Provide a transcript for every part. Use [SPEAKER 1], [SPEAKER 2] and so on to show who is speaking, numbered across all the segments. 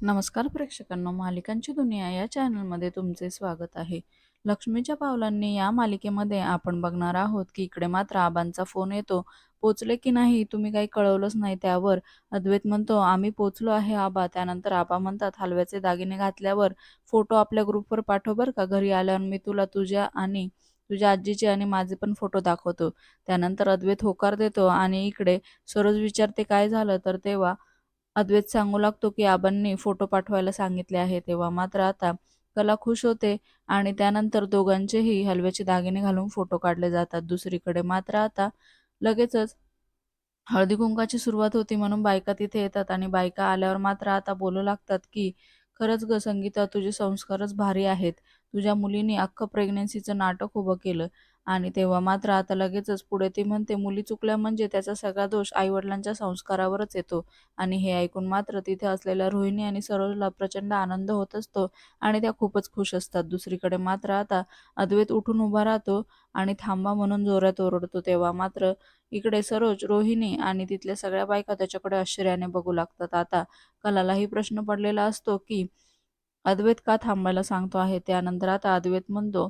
[SPEAKER 1] नमस्कार प्रेक्षकांनो मालिकांची दुनिया या चॅनलमध्ये तुमचे स्वागत आहे. लक्ष्मीच्या पावलांनी या मालिकेमध्ये आपण बघणार आहोत की इकडे मात्र आबांचा फोन येतो. पोचले की नाही तुम्ही काही कळवलंच नाही त्यावर. अद्वैत म्हणतो आम्ही पोचलो आहे आबा. त्यानंतर आबा म्हणतात हलव्याचे दागिने घातल्यावर फोटो आपल्या ग्रुपवर पाठव बरं का. घरी आल्यावर मी तुला तुझ्या आणि तुझ्या आजीचे आणि माझे पण फोटो दाखवतो. त्यानंतर अद्वैत होकार देतो आणि इकडे सरोज विचारते काय झालं? तर तेव्हा अद्वैत सांगू लागतो की आबांनी फोटो पाठवायला सांगितले आहे तेव्हा मात्र आता कला खुश होते आणि त्यानंतर दोघांचेही हलव्याचे दागिने घालून फोटो काढले जातात. दुसरीकडे मात्र आता लगेचच हळदी कुंकाची सुरुवात होती म्हणून बायका तिथे येतात आणि बायका आल्यावर मात्र आता बोलू लागतात की खरंच ग संगीता तुझे संस्कारच भारी आहेत. तुझ्या मुलीने अख्खं प्रेग्नन्सीचं नाटक उभं केलं. आणि तेव्हा मात्र आता लगेचच पुढे ती म्हणते मुली चुकल्या म्हणजे त्याचा सगळा दोष आईवडिलांच्या संस्कारावरच येतो. आणि हे ऐकून मात्र तिथे असलेल्या रोहिणी आणि सरोजला प्रचंड आनंद होत असतो आणि त्या खूपच खुश असतात. दुसरीकडे मात्र आता अद्वैत उठून उभा राहतो आणि थांबा म्हणून जोरात ओरडतो. तेव्हा मात्र इकडे सरोज रोहिणी आणि तिथल्या सगळ्या बायका त्याच्याकडे आश्चर्याने बघू लागतात. आता कलालाही प्रश्न पडलेला असतो की अद्वैत का थांबायला सांगतो आहे त्यानंतर आता अद्वैत म्हणतो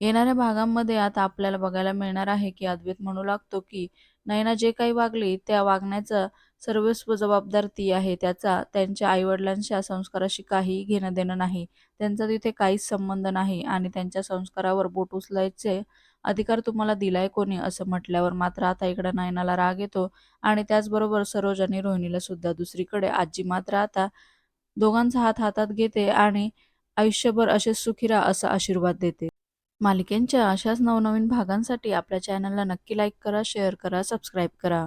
[SPEAKER 1] येणाऱ्या भागांमध्ये आता आपल्याला बघायला मिळणार आहे की अद्वैत म्हणू लागतो की नयना जे काही वागली त्या वागण्याचा सर्वस्व जबाबदार ती आहे त्याचा त्यांच्या आईवडिलांच्या संस्काराशी काही घेणं देणं नाही त्यांचा तिथे काहीच संबंध नाही आणि त्यांच्या संस्कारावर बोट उचलायचे अधिकार तुम्हाला दिलाय कोणी असं म्हटल्यावर मात्र आता इकडे नयनाला राग येतो आणि त्याचबरोबर सरोज आणि रोहिणीला सुद्धा दुसरीकडे आजी मात्र आता दोघांचा हात हातात घेते आणि आयुष्यभर असे सुखी राहा असा आशीर्वाद देते. मालिकेंच्या अशाच नवनवीन भागांसाठी आपल्या चॅनलला नक्की लाईक करा शेअर करा सबस्क्राईब करा.